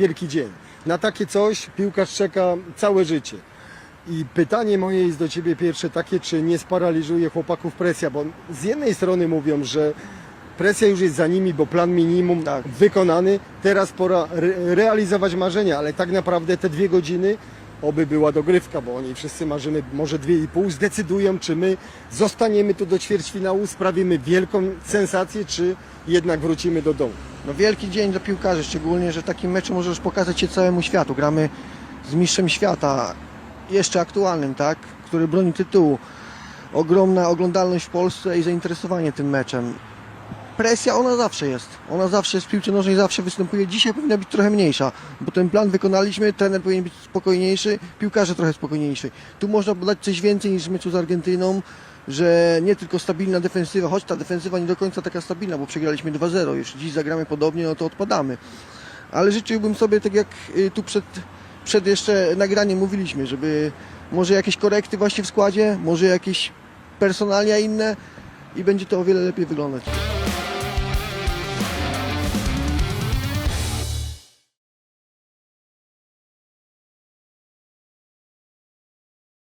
wielki dzień. Na takie coś piłkarz czeka całe życie. I pytanie moje jest do Ciebie pierwsze takie, czy nie sparaliżuje chłopaków presja, bo z jednej strony mówią, że presja już jest za nimi, bo plan minimum Tak. wykonany, teraz pora re realizować marzenia, ale tak naprawdę te dwie godziny oby była dogrywka, bo oni wszyscy marzymy może dwie i pół, zdecydują, czy my zostaniemy tu do ćwierćfinału, sprawimy wielką sensację, czy jednak wrócimy do domu. No wielki dzień dla piłkarzy, szczególnie, że takim meczu możesz pokazać się całemu światu. Gramy z mistrzem świata, jeszcze aktualnym, tak? Który broni tytułu. Ogromna oglądalność w Polsce i zainteresowanie tym meczem. Presja ona zawsze jest. Ona zawsze jest w piłce nożnej, zawsze występuje. Dzisiaj powinna być trochę mniejsza, bo ten plan wykonaliśmy, trener powinien być spokojniejszy, piłkarze trochę spokojniejszy. Tu można dodać coś więcej niż w meczu z Argentyną, że nie tylko stabilna defensywa, choć ta defensywa nie do końca taka stabilna, bo przegraliśmy 2-0. Jeśli dziś zagramy podobnie, no to odpadamy. Ale życzyłbym sobie, tak jak y, tu przed, przed jeszcze nagraniem mówiliśmy, żeby może jakieś korekty właśnie w składzie, może jakieś personalia inne i będzie to o wiele lepiej wyglądać.